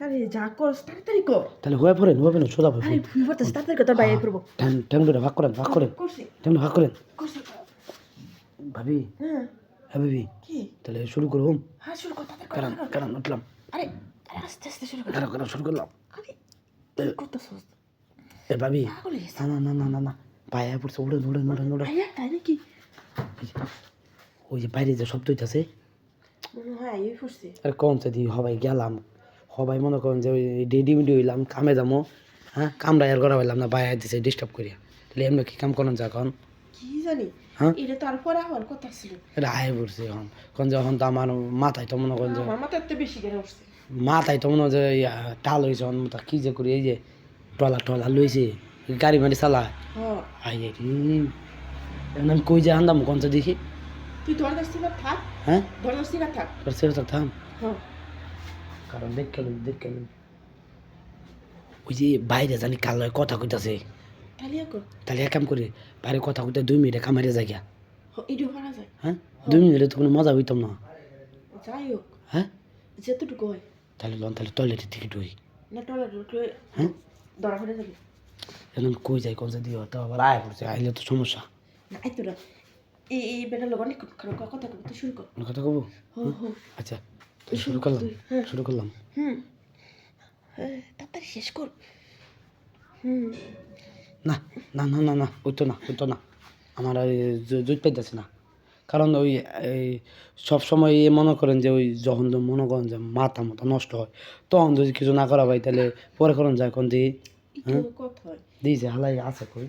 আরে যা করস তাড়াতাড়ি কর। তাহলে হয়ে পড়েন হয়ে পড়েন সোজা আরে ভুল করতেছ তাড়াতাড়ি কর তোর বাইরে পড়ব। ট্যাং ট্যাং ধরে ভাগ করেন ভাগ করেন। করছি ভাগ করেন। ভাবি হ্যাঁ। হ্যাঁ ভাবি। কি? তাহলে শুরু করুন হ্যাঁ শুরু কর তাড়াতাড়ি কর, কারণ তাড়াতাড়ি কর। কারণ উঠলাম। আরে আরে আস্তে আস্তে শুরু কর। কারণ কারণ শুরু করলাম। আরে কি এ ভাবি। না না না না না না। পায়ে পড়ছে উড়েন উড়েন উড়েন উড়েন। আরে তাই নাকি? ওই যে বাইরে যে শব্দ হইতাছে। মনে হয় এই আর কোন দি হবাই গেলাম। হবাই মনে করেন যে ওই ডেডি মিডি হইলাম কামে যাব হ্যাঁ? কামরা আর করা হইলাম না বাইরে দিছে ডিস্টার্ব করিয়া। তাহলে এমনি কি কাম করেন যা এখন কি জানি? হ্যাঁ? এটা তারপরে আমার কথা ছিল। এটা আয় পড়ছে এখন। কোন যখন তো আমার মাথায় তো মনে করেন যে আমার তো বেশি করে উঠছে। মাথায় তো মনে হয় যে টাল হয়েছে অন কি যে করি এই যে টলা টলা লইছে গাড়ি মারি চালায়। হ্যাঁ। আই আমি কই যে আন্দাম কোন দেখি। তুই থাক। হ্যাঁ? থাক। হ্যাঁ। কারণ দেখ গেলাম দেখ গেলাম ওই যে বাইরে জানি কাল কথা কইতাছে। তাহলে এক কাম করে বাইরে কথা কইতে দুই মিনিটে কামারে যাই গিয়া। হ্যাঁ? হ্যাঁ দুই মিনিটে তো কোনো মজা হইতাম না। যাই হোক। হ্যাঁ? যেতটুকু হয়। তাহলে লন তাহলে টয়লেটের টিকিট হই। না টয়লেট হ্যাঁ? ধরা পড়ে যাবে। এখন কই যাই কোন দিও? তো আবার আয় পড়ছে আইলে তো সমস্যা। না এই তোরা এই এই বেটার লোক অনেক কথা কবে তুই শুরু কর। কথা কবো? আচ্ছা। তো শুরু করলাম। শুরু করলাম। হুম। হ্যাঁ, তাড়াতাড়ি শেষ কর। হুম। না না না না না ওই তো না ওই তো না। আমার ওই জু- জুট পাইতেছে না। কারণ ওই সব সময় এ মনে করেন যে ওই যখন মনে করেন যে মাথা মাথা নষ্ট হয় তখন যদি কিছু না করা ভাই তাহলে পরে করেন যায় কোন দিই হয়? দিয়েছে হালাই আছে কই?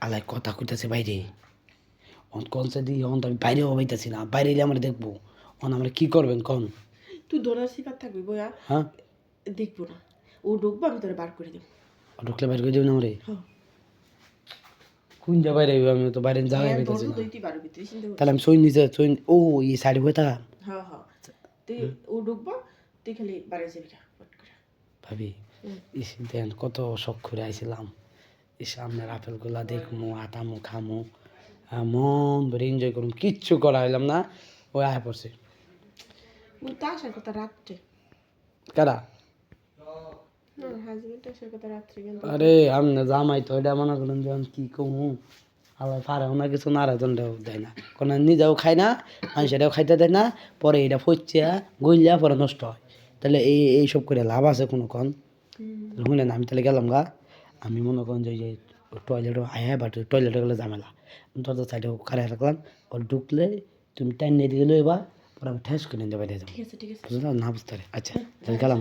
আলাই কথা কইতেছে বাইরে। অন কোন সে দিই অন তো আমি বাইরেও পাইতেছি না বাইরে এলে আমরা দেখব। অন আমরা কি করবেন কোন? তুই শিকার থাকবি বয়া হ্যাঁ? দেখব না। ও ঢুকবো আমি তোরা বার করে দেবো। ঢুকলে বাইরে করে দেবেন আমরা? হ্যাঁ। কোন যা বাইরে আমি তো বাইরে জায়গায় হ্যাঁ, পাইতেছি না। তাহলে আমি সই নিচে সই ও এই সাইডে হয়ে থাকা। হ্যাঁ হ্যাঁ। তুই ও ঢুকবো তুই খালি বাড়ি যাবি না ভাবি। ইস দেন কত শখ করে আইছিলাম। ইস আপনার আপেলগুলা দেখমু আটামু খামু। মন ভরে এনজয় করুম কিচ্ছু করা হইলাম না। ওই আয় পড়ছে। আসার কথা রাত্রে। কারা? না আরে আমি না জামাই তো এটা মনে করেন যে আমি কি কমু? আবার পারেও না কিছু নারাজনটাও দেয় না। কোনো নিজেও খায় না মানুষেরাও খাইতে দেয় না পরে এটা ফচ্ছিয়া গইলিয়া পরে নষ্ট হয়। তাহলে এই এইসব করে লাভ আছে কোনো কন? হুম। শুনেন আমি তাহলে গেলাম গা। আমি মনে করেন যে টয়লেটও আয়া বাট টয়লেটে গেলে ঝামেলা দরজার সাইডে খারাপ রাখলাম ওর ঢুকলে তুমি টাইম নিয়ে দিলে এবার পরে আমি ঠেস করে নিতে যাব ঠিক আছে ঠিক আছে না বুঝতে পারে আচ্ছা গেলাম।